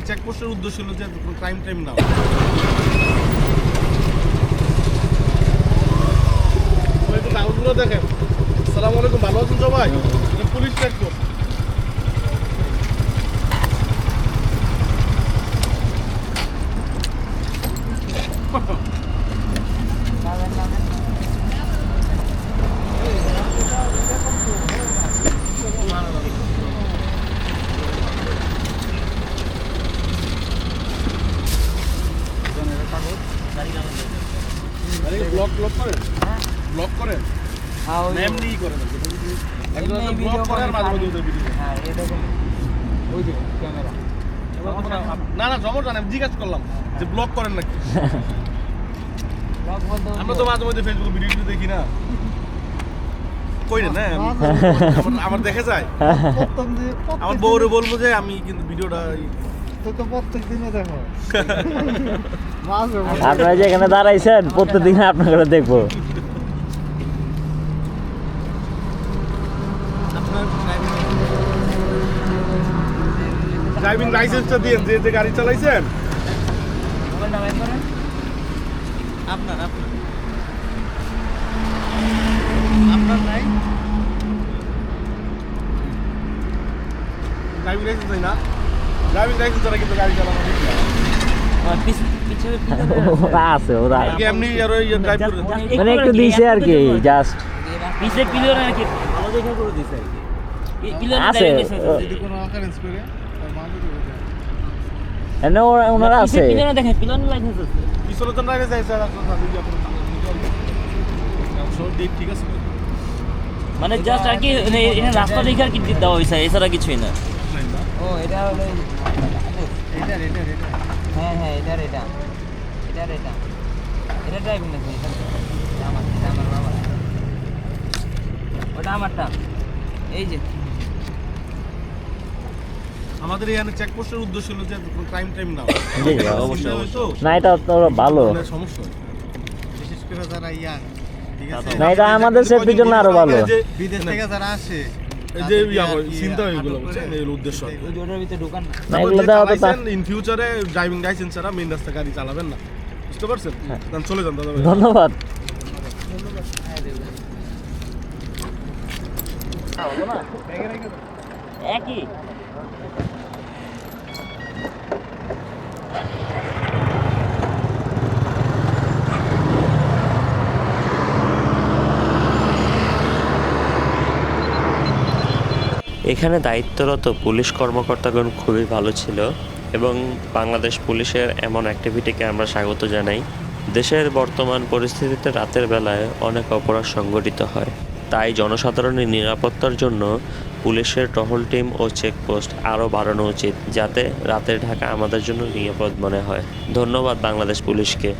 এখানে চেকপোস্টের উদ্দেশ্য হলো যে কোনো ক্রাইম টাইম না দেখেন। আসসালামু আলাইকুম, ভালো আছেন সবাই? পুলিশ চেকপোস্ট করেন? করেন? হ্যাঁ করেন। একজন ব্লক করে আর মাঝে মাঝে ভিডিও হ্যাঁ ওই যে ক্যামেরা না না সমস্যা নেই আমি জিজ্ঞাসা করলাম যে ব্লক করেন নাকি? আমরা তো মাঝে মধ্যে ফেসবুকে ভিডিও দেখি না। কই না? আমার- আমার দেখে যায়। আমার বউরে বলব যে আমি কিন্তু ভিডিওটা আপনারা যে এখানে দাঁড়াইছেন প্রত্যেকদিন আপনাকে দেখব। ড্রাইভিং লাইসেন্সটা দিয়ে যে যে গাড়ি চালাইছেন? আপনার আপনার। আপনার নাই? ড্রাইভিং লাইসেন্স না? ড্রাইভিং লাইসেন্স ছাড়া কিন্তু গাড়ি চালানো ঠিক না। ওরা আছে ওরা। এমনি আর ওই ড্রাইভ করে মানে একটু দিছে আর কি জাস্ট পিছে পিলিয়ন আর কি ভালো দেখা করে দিছে আর কি। পিলিয়ন আছে, যদি কোনো অকারেন্স করে তার মাঝে এনে ওরা- ওনারা আছে। পিলিয়ন দেখেন পিলিয়ন লাইসেন্স আছে। পিছনে তো ড্রাইভে যায় স্যার আপনার সাথে ইয়া করুন। সব দিক ঠিক আছে। মানে জাস্ট আর কি মানে রাস্তা দেখে আর কি দেওয়া হয়েছে এছাড়া কিছুই না। এটা হলো এটার এটার এটা হ্যাঁ হ্যাঁ এটার এটা। এটার এটা। এটা ড্রাইভিং লাইসেন্স এটা আমার এটা আমার বাবা ওটা আমারটা। এই যে। আমাদের এখানে চেকপোস্টের উদ্দেশ্য হলো যে ক্রাইম টাইম না এটা তো ভালো। সমস্যা বিশেষ করে যারা ইয়াং ঠিক আছে? না এটা আমাদের সেফটির জন্য আরও ভালো। বিদেশ থেকে যারা আসে এই যে চিন্তা এগুলো বুঝছেন? এর উদ্দেশ্য ইন ফিউচারে ড্রাইভিং লাইসেন্স ছাড়া মেইন রাস্তা গাড়ি চালাবেন না। বুঝতে পারছেন? চলে যান দাদা ভাই। ধন্যবাদ। একই। এখানে দায়িত্বরত পুলিশ কর্মকর্তাগণ খুবই ভালো ছিল এবং বাংলাদেশ পুলিশের এমন অ্যাক্টিভিটিকে আমরা স্বাগত জানাই। দেশের বর্তমান পরিস্থিতিতে রাতের বেলায় অনেক অপরাধ সংঘটিত হয়। তাই জনসাধারণের নিরাপত্তার জন্য পুলিশের টহল টিম ও চেকপোস্ট আরও বাড়ানো উচিত, যাতে রাতের ঢাকা আমাদের জন্য নিরাপদ মনে হয়। ধন্যবাদ বাংলাদেশ পুলিশকে।